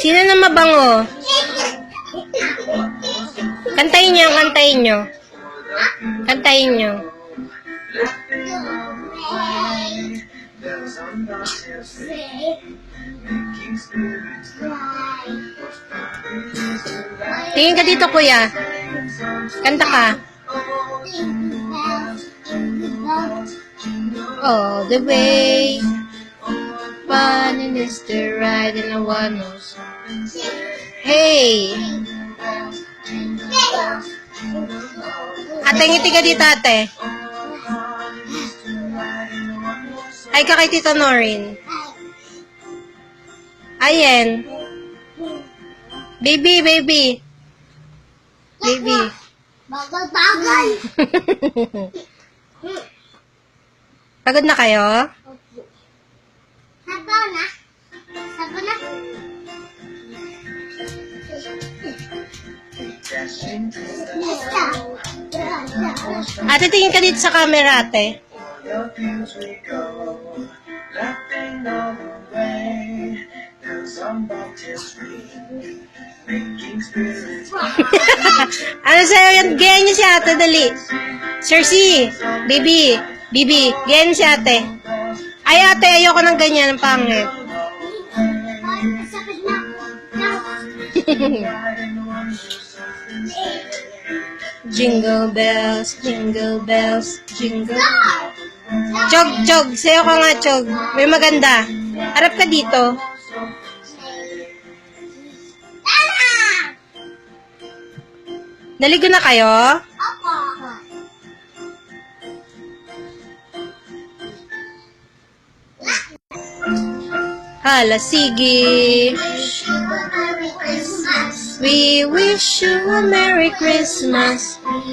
Sino na mabango? Kantayin nyo, kantayin nyo. Kantayin nyo. Tingin ka dito, kuya. Kanta ka. All the way. Fun is the ride and no one knows. Hey! Ate, ngiti ka dito, ate. Ay ka kay Tita Norin. Ayen. Baby, baby. Baby. Bagal-bagal. Pagod na kayo? Sabaw na. Sabaw na. Ate, tingin ka dito sa camera, ate. ano sa'yo yan? Gaya niyo si ate, dali. Sir C, baby, bibi, gaya niyo si ate. Ay, ate, ayoko ng ganyan, ang pangit. Jingle bells, jingle bells, jingle... Chog, chog, sayo ka nga, chog. May maganda. Harap ka dito. Naligo na kayo? Hala, sige. Wish We wish you a Merry Christmas.